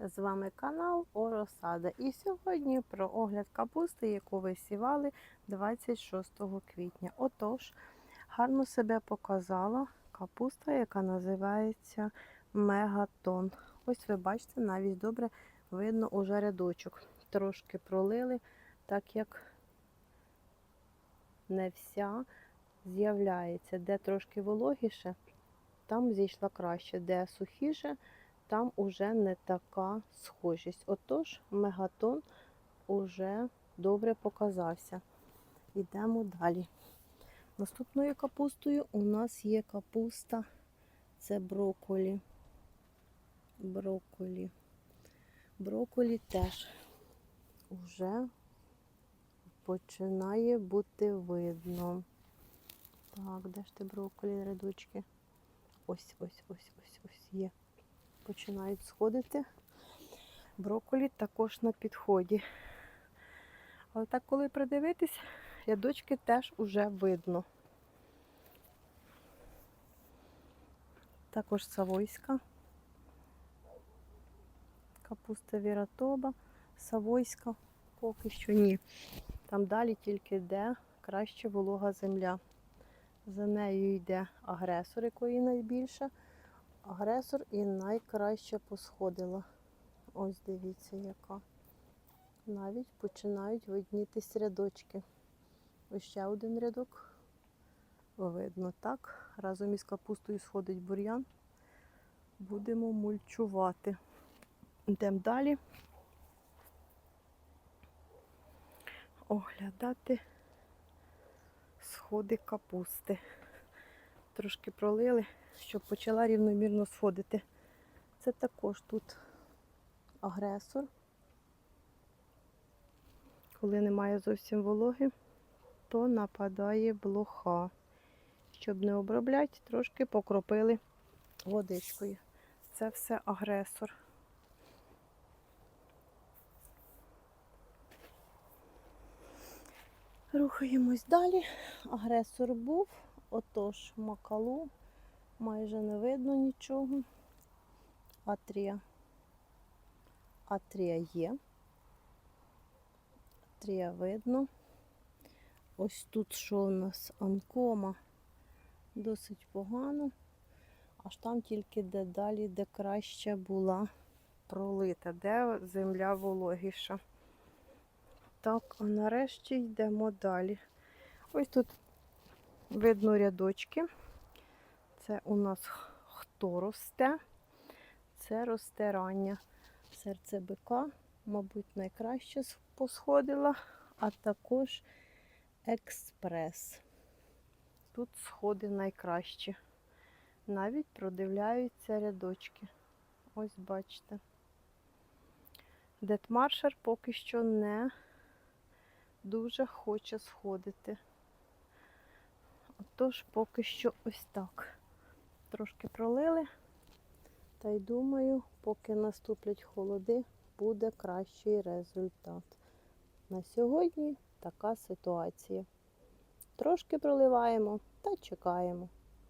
З вами канал Оросада. І сьогодні про огляд капусти, яку висівали 26 квітня. Отож, гарно себе показала капуста, яка називається Мегатон. Ось ви бачите, навіть добре видно уже рядочок. Трошки пролили, так як не вся з'являється. Де трошки вологіше, там зійшла краще, де сухіше, там уже не така схожість. Отож, мегатон уже добре показався. Йдемо далі. Наступною капустою у нас є капуста, це брокколі. Брокколі. Брокколі теж вже починає бути видно. Так, де ж ти брокколі, рядочки? Ось, ось, ось, ось, ось є. Починають сходити. Брокколі також на підході. Але так, коли придивитись, рядочки теж уже видно. Також савойська. Капуста віратоба, савойська поки що ні. Там далі тільки йде краще волога земля. За нею йде агресор, якої найбільше. Агресор і найкраще посходила. Ось дивіться, яка. Навіть починають виднітись рядочки. Ось ще один рядок. Видно так. Разом із капустою сходить бур'ян. Будемо мульчувати. Йдемо далі. Оглядати сходи капусти. Трошки пролили, щоб почала рівномірно сходити. Це також тут агресор. Коли немає зовсім вологи, то нападає блоха. Щоб не обробляти, трошки покропили водичкою. Це все агресор. Рухаємось далі. Агресор був, отож макалу, майже не видно нічого. Атрія. Атрія є. Атрія видно. Ось тут що у нас анкома досить погано. Аж там тільки де далі, де краще була пролита, де земля вологіша. Так, а нарешті йдемо далі. Ось тут видно рядочки. Це у нас хто росте? Це росте рання. Серце бика, мабуть, найкраще посходила, а також експрес. Тут сходи найкращі. Навіть продивляються рядочки. Ось бачите. Детмаршер поки що не дуже хоче сходити. Отож, поки що ось так. Трошки пролили. Та й думаю, поки наступлять холоди, буде кращий результат. На сьогодні така ситуація. Трошки проливаємо та чекаємо.